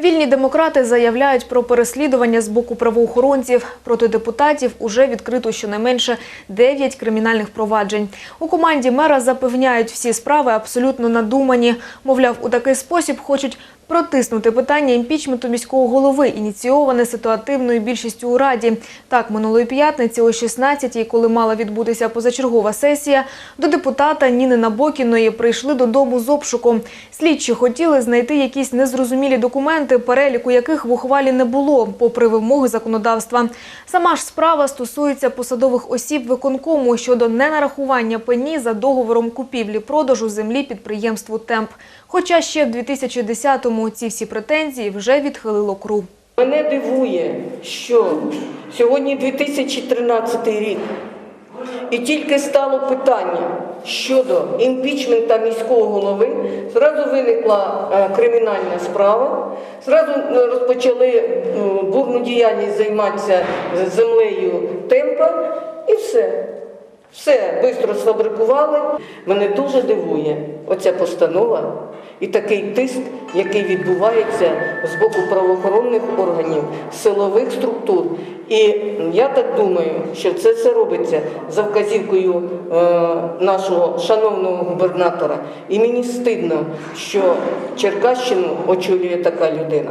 Вільні демократи заявляють про переслідування з боку правоохоронців. Проти депутатів уже відкрито щонайменше 9 кримінальних проваджень. У команді мера запевняють, всі справи абсолютно надумані. Мовляв, у такий спосіб хочуть протиснути питання імпічменту міського голови, ініційоване ситуативною більшістю у Раді. Так, минулої п'ятниці о 16-й, коли мала відбутися позачергова сесія, до депутата Ніни Набокіної прийшли додому з обшуком. Слідчі хотіли знайти якісь незрозумілі документи, переліку яких в ухвалі не було, попри вимоги законодавства. Сама ж справа стосується посадових осіб виконкому щодо ненарахування пені за договором купівлі-продажу землі підприємству «Темп». Хоча ще в 2010-му ці всі претензії вже відхилило КРУ. Мене дивує, що сьогодні 2013 рік, і тільки стало питання щодо імпічмента міського голови, зразу виникла е, кримінальна справа, зразу е, розпочали е, бурну діяльність займатися землею темпа і все. Все швидко сфабрикували. Мене дуже дивує оця постанова і такий тиск, який відбувається з боку правоохоронних органів, силових структур. І я так думаю, що це все робиться за вказівкою е, нашого шановного губернатора. І мені стидно, що Черкащину очолює така людина.